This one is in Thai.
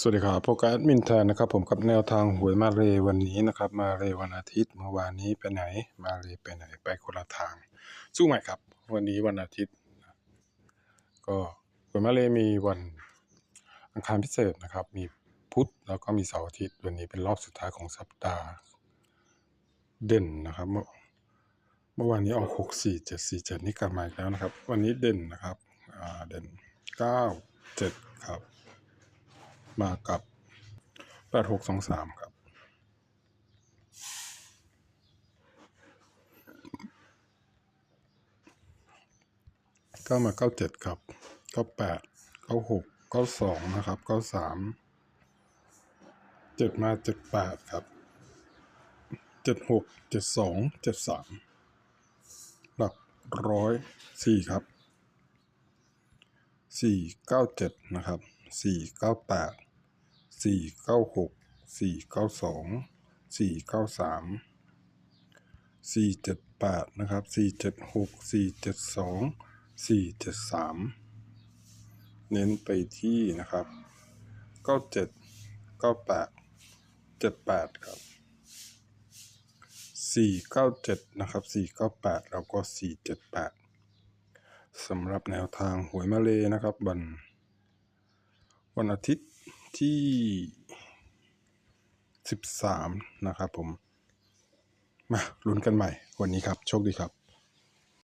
สวัสดีครับโปรแกรมมินแทนนะครับผมกับแนวทางหวยมาเรวันนี้นะครับ มาเรวันอาทิตย์เมื่อวานนี้ไปไหน มาเรไปไหนไปคนละทาง สู้ใหม่ครับ วันนี้วันอาทิตย์ ก็หวยมาเรมีวันอังคารพิเศษนะครับ มีพุธแล้วก็มีเสาร์อาทิตย์ วันนี้เป็นรอบสุดท้ายของสัปดาห์ เด่นนะครับเมื่อเมื่อวานนี้ออกหกสี่เจ็ดสี่เจ็ดนี่กลับมาอีกแล้วนะครับ วันนี้เด่นนะครับเด่นเก้าเจ็ดครับ มากับแปดหกสองสามครับ ก็มาเก้าเจ็ดครับเก้าแปดเก้าหกเก้าสองนะครับเก้าสามเจ็ดมาเจ็ดแปดครับเจ็ดหกเจ็ดสองเจ็ดสามหลักร้อยสี่ครับสี่เก้าเจ็ดนะครับสี่เก้าแปด สี่เก้าหกสี่เก้าสองสี่เก้าสามสี่เจ็ดแปดนะครับสี่เจ็ดหกสี่เจ็ดสองสี่เจ็ดสามเน้นไปที่นะครับเก้าเจ็ดเก้าแปดเจ็ดแปดครับสี่เก้าเจ็ดนะครับสี่เก้าแปดแล้วก็สี่เจ็ดแปดสำหรับแนวทางหวยมาเลนะครับวันวันอาทิตย์ ที่สิบสามนะครับผม มาลุ้นกันใหม่วันนี้ครับ โชคดีครับ